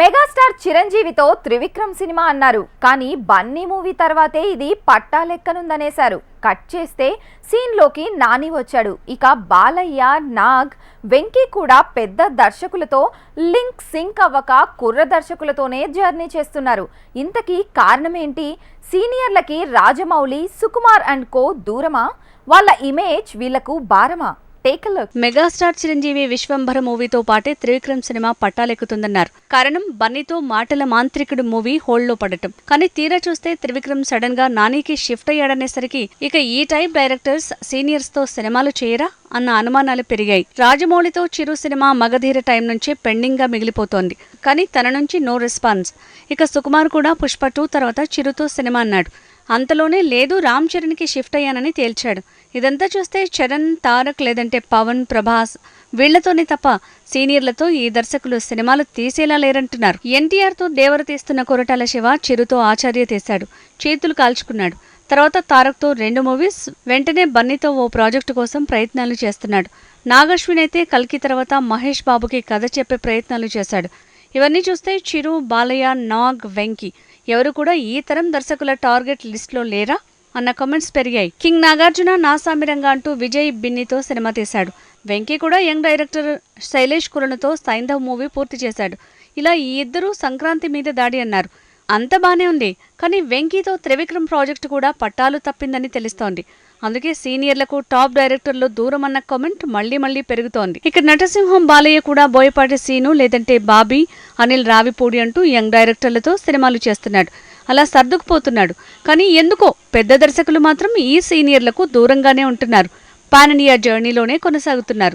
Megastar చిరంజీవితో Trivikram cinema అన్నారు. కానీ Bunny movie తర్వాతే ఇది పట్టాలెక్కనుందనేశారు కట్ చేస్తే సీన్లోకి నాని వచ్చాడు. ఇక బాలయ్య నాగ్ వెంకీ కూడా పెద్ద దర్శకులతో లింక్ సింక్ అవ్వక కుర్ర దర్శకులతోనే జర్నీ చేస్తున్నారు. ఇంతకీ కారణమేంటి? సీనియర్లకి రాజమౌళి సుకుమార్ అండ్ కో దూరమా? వాళ్ళ ఇమేజ్ వీళ్ళకు భారమా? Take look megastar Chiranjeevi Vishwambhara మూవీతో పాటే త్రివిక్రమ్ సినిమా పట్టాలెక్కుతుందన్నారు. కారణం బన్నీతో మాటల మాంత్రికుడు మూవీ హోల్డ్లో పడటం. కానీ తీరా చూస్తే త్రివిక్రమ్ సడన్గా నానికి షిఫ్ట్ అయ్యాడనేసరికి ఇక ఈ టైప్ డైరెక్టర్స్ సీనియర్స్తో సినిమాలు చేయరా అన్న అనుమానాలు పెరిగాయి. రాజమౌళితో చిరు సినిమా మగధీర టైం నుంచే పెండింగ్గా మిగిలిపోతోంది. కానీ తన నుంచి నో రెస్పాన్స్. ఇక సుకుమార్ కూడా పుష్ప టూ తర్వాత చిరుతో సినిమా అన్నాడు. అంతలోనే లేదు రామ్ చరణ్కి షిఫ్ట్ అయ్యానని తేల్చాడు. ఇదంతా చూస్తే చరణ్ తారక్ లేదంటే పవన్ ప్రభాస్ వీళ్ళతోనే తప్ప సీనియర్లతో ఈ దర్శకులు సినిమాలు తీసేలా లేరంటున్నారు. ఎన్టీఆర్తో దేవర తీస్తున్న కొరటాల శివ చిరుతో ఆచార్య తీశాడు. చేతులు కాల్చుకున్నాడు. తర్వాత తారక్తో రెండు మూవీస్ వెంటనే బన్నీతో ఓ ప్రాజెక్టు కోసం ప్రయత్నాలు చేస్తున్నాడు. నాగశ్విన్ అయితే కల్కి తర్వాత మహేష్ బాబుకి కథ చెప్పే ప్రయత్నాలు చేశాడు. ఇవన్నీ చూస్తే చిరు బాలయ్య నాగ్ వెంకీ. ఎవరు కూడా ఈ తరం దర్శకుల టార్గెట్ లిస్ట్లో లేరా? అన్న కామెంట్స్ పెరిగాయి. కింగ్ నాగార్జున నాసామిరంగా అంటూ విజయ్ బిన్నీతో సినిమా తీశాడు. వెంకీ కూడా యంగ్ డైరెక్టర్ శైలేష్ కురణతో సైంధవ్ మూవీ పూర్తి చేశాడు. ఇలా ఈ ఇద్దరూ సంక్రాంతి మీద దాడి అన్నారు. అంత బానే ఉంది కానీ వెంకీతో త్రివిక్రమ్ ప్రాజెక్టు కూడా పట్టాలు తప్పిందని తెలుస్తోంది. అందుకే సీనియర్లకు టాప్ డైరెక్టర్లు దూరం అన్న కామెంట్ మళ్ళీ మళ్ళీ పెరుగుతోంది. ఇక నటసింహం బాలయ్య కూడా బోయపాటి సీను లేదంటే బాబీ అనిల్ రావిపూడి అంటూ యంగ్ డైరెక్టర్లతో సినిమాలు చేస్తున్నాడు. అలా సర్దుకుపోతున్నాడు. కానీ ఎందుకో పెద్ద దర్శకులు మాత్రం ఈ సీనియర్లకు దూరంగానే ఉంటున్నారు. పాన్ ఇండియా జర్నీలోనే కొనసాగుతున్నారు.